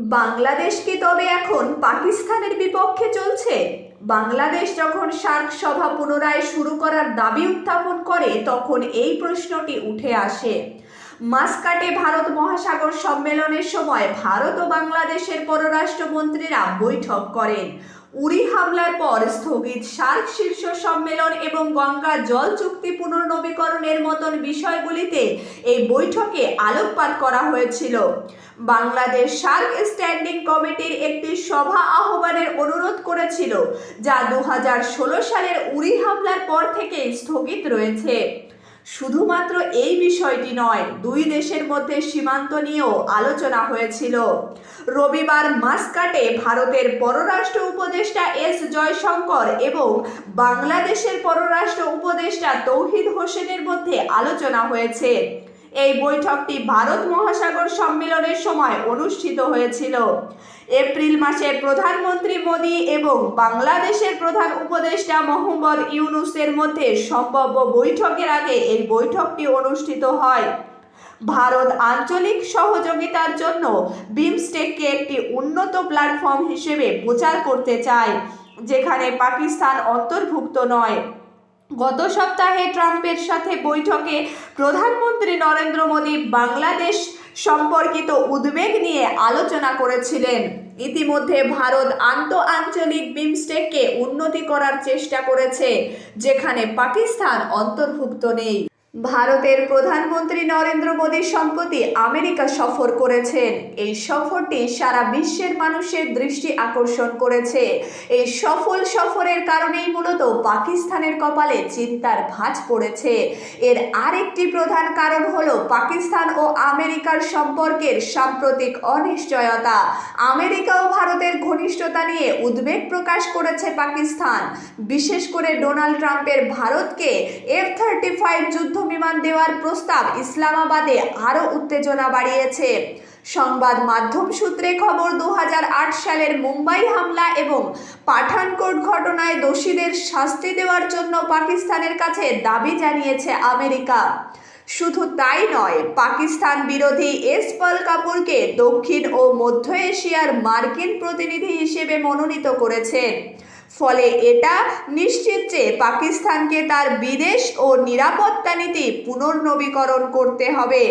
বাংলাদেশ কি তবে এখন পাকিস্তানের বিপক্ষে চলছে? বাংলাদেশ যখন সার্ক সভা পুনরায় শুরু করার দাবি উত্থাপন করে, তখন এই প্রশ্নটি উঠে আসে। মাসকাটে ভারত মহাসাগর সম্মেলনের সময় ভারত ও বাংলাদেশের পররাষ্ট্রমন্ত্রীরা বৈঠক করেন। উড়ি হামলার পর স্থগিত সার্ক শীর্ষ সম্মেলন এবং গঙ্গা জল চুক্তি পুনর্নবীকরণের মতন বিষয়গুলিতে এই বৈঠকে আলোকপাত করা হয়েছিল। বাংলাদেশ সার্ক স্ট্যান্ডিং কমিটির একটি সভা আহ্বানের অনুরোধ করেছিল যা দু হাজার ষোলো সালের উড়ি হামলার পর থেকে স্থগিত রয়েছে। শুধুমাত্র এই বিষয়টি নয়, দুই দেশের মধ্যে সীমান্ত নিয়েও আলোচনা হয়েছিল। রবিবার মাসকাটে ভারতের পররাষ্ট্র উপদেষ্টা এস জয়শঙ্কর এবং বাংলাদেশের পররাষ্ট্র উপদেষ্টা তৌহিদ হোসেনের মধ্যে আলোচনা হয়েছে। এই বৈঠকটি ভারত মহাসাগর সম্মেলনের সময় অনুষ্ঠিত হয়েছিল। এপ্রিল মাসে প্রধানমন্ত্রী মোদি এবং বাংলাদেশের প্রধান উপদেষ্টা মোহাম্মদ ইউনুসের মধ্যে সম্ভাব্য বৈঠকের আগে এই বৈঠকটি অনুষ্ঠিত হয়। ভারত আঞ্চলিক সহযোগিতার জন্য বিমস্টেককে একটি উন্নত প্ল্যাটফর্ম হিসেবে প্রচার করতে চায়, যেখানে পাকিস্তান অন্তর্ভুক্ত নয়। গত সপ্তাহে ট্রাম্পের সাথে বৈঠকে প্রধানমন্ত্রী নরেন্দ্র মোদী বাংলাদেশ সম্পর্কিত উদ্বেগ নিয়ে আলোচনা করেছিলেন। ইতিমধ্যে ভারত আন্ত আঞ্চলিক বিমস্টেককে উন্নতি করার চেষ্টা করেছে, যেখানে পাকিস্তান অন্তর্ভুক্ত নেই। ভারতের প্রধানমন্ত্রী নরেন্দ্র মোদী সম্প্রতি আমেরিকা সফর করেছেন। এই সফরটি সারা বিশ্বের মানুষের দৃষ্টি আকর্ষণ করেছে। এই সফল সফরের কারণেই মূলত পাকিস্তানের কপালে চিন্তার ভাঁজ পড়েছে। এর আরেকটি প্রধান কারণ হলো পাকিস্তান ও আমেরিকার সম্পর্কের সাম্প্রতিক অনিশ্চয়তা। আমেরিকা ও ভারতের ঘনিষ্ঠতা নিয়ে উদ্বেগ প্রকাশ করেছে পাকিস্তান। বিশেষ করে ডোনাল্ড ট্রাম্পের ভারতকে এফ থার্টি ফাইভ যুদ্ধ বিমান দেওয়ার প্রস্তাব ইসলামাবাদে আরও উত্তেজনা বাড়িয়েছে। সংবাদ মাধ্যম সূত্রে খবর দু হাজার আট সালের মুম্বাই হামলা এবং পাঠানকোট ঘটনায় দোষীদের শাস্তি দেওয়ার জন্য পাকিস্তানের কাছে দাবি জানিয়েছে আমেরিকা। শুধু তাই নয়, পাকিস্তান বিরোধী এস পল কাপুরকে দক্ষিণ ও মধ্য এশিয়ার মার্কিন প্রতিনিধি হিসেবে মনোনীত করেছেন ফলে এটা নিশ্চিত যে পাকিস্তানকে তার বিদেশ ও নিরাপত্তা নীতি পুনর্নবীকরণ করতে হবে।